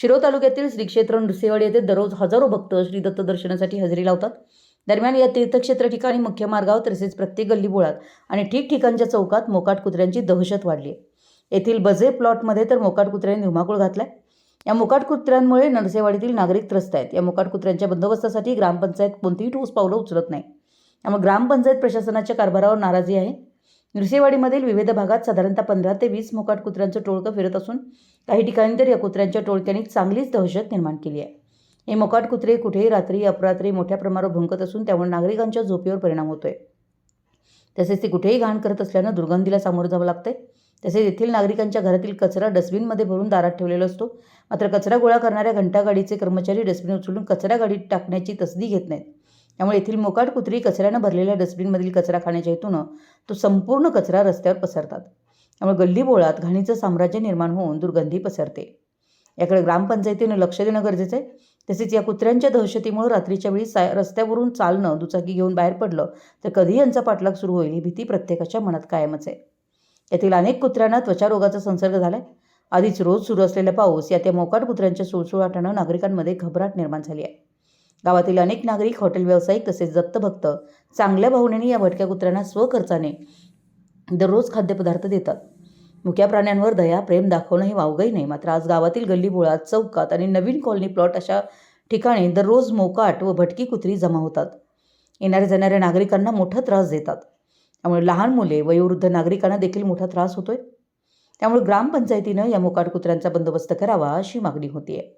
शिरो तालुक्यातील श्री क्षेत्र नृसिंहवाडी येथे दररोज हजारो भक्त श्री दत्त दर्शनासाठी हजेरी लावतात. दरम्यान या तीर्थक्षेत्र ठिकाणी मुख्य मार्गावर तसेच प्रत्येक गल्लीबोळात आणि ठिकठिकाणच्या चौकात मोकाट कुत्र्यांची दहशत वाढली आहे येथील बजे प्लॉटमध्ये तर मोकाट कुत्र्यांनी धुमाकूळ घातलाय. या मोकाट कुत्र्यांमुळे नरसेवाडीतील नागरिक त्रस्त आहेत. या मोकाट कुत्र्यांच्या बंदोबस्तासाठी ग्रामपंचायत कोणतीही ठोस पावलं उचलत नाही. त्यामुळे ग्रामपंचायत प्रशासनाच्या कारभारावर नाराजी आहे. नृसिंहवाडीमधील विविध भागात साधारणतः पंधरा ते वीस मोकाट कुत्र्यांचं टोळकं फिरत असून काही ठिकाणी तर या कुत्र्यांच्या टोळक्यांनी चांगलीच दहशत निर्माण केली आहे. हे मोकाट कुत्रे कुठेही रात्री अपरात्री मोठ्या प्रमाणावर भुंकत असून त्यामुळे नागरिकांच्या झोपेवर परिणाम होतोय. तसेच ते कुठेही घाण करत असल्यानं दुर्गंधीला सामोरं जावं लागतंय. तसेच येथील नागरिकांच्या घरातील कचरा डस्टबिनमध्ये भरून दारात ठेवलेला असतो. मात्र कचरा गोळा करणाऱ्या घंटागाडीचे कर्मचारी डस्टबिन उचलून कचरा गाडीत टाकण्याची तसदी घेत नाहीत. त्यामुळे येथील मोकाट कुत्री कचऱ्यानं भरलेल्या डस्टबिनमधील कचरा खाण्याच्या हेतूनं तो संपूर्ण कचरा रस्त्यावर पसरतात. त्यामुळे गल्लीबोळात घाणीचं साम्राज्य निर्माण होऊन दुर्गंधी पसरते. याकडे ग्रामपंचायतीनं लक्ष देणं गरजेचं आहे. तसेच या कुत्र्यांच्या दहशतीमुळे रात्रीच्या वेळी सा रस्त्यावरून चालणं दुचाकी घेऊन बाहेर पडलं तर कधी यांचा पाठलाग सुरू होईल ही भीती प्रत्येकाच्या मनात कायमच आहे. यातील अनेक कुत्र्यांना त्वचारोगाचा संसर्ग झालाय. आधीच रोज सुरू असलेला पाऊस या त्या मोकाट कुत्र्यांच्या सुळसुळाटानं नागरिकांमध्ये घबराट निर्माण झाली आहे. गावातील अनेक नागरिक हॉटेल व्यावसायिक तसेच दत्तभक्त चांगल्या भावनेने या भटक्या कुत्र्यांना स्वखर्चाने दररोज खाद्यपदार्थ देतात. मुक्या प्राण्यांवर दया प्रेम दाखवणं हे वावगंही नाही मात्र आज गावातील गल्लीबोळात चौकात आणि नवीन कॉलनी प्लॉट अशा ठिकाणी दररोज मोकाट व भटकी कुत्री जमा होतात. येणाऱ्या जाणाऱ्या नागरिकांना मोठा त्रास देतात. त्यामुळे लहान मुले वयोवृद्ध नागरिकांना देखील मोठा त्रास होतोय. त्यामुळे ग्रामपंचायतीनं या मोकाट कुत्र्यांचा बंदोबस्त करावा अशी मागणी होतीये.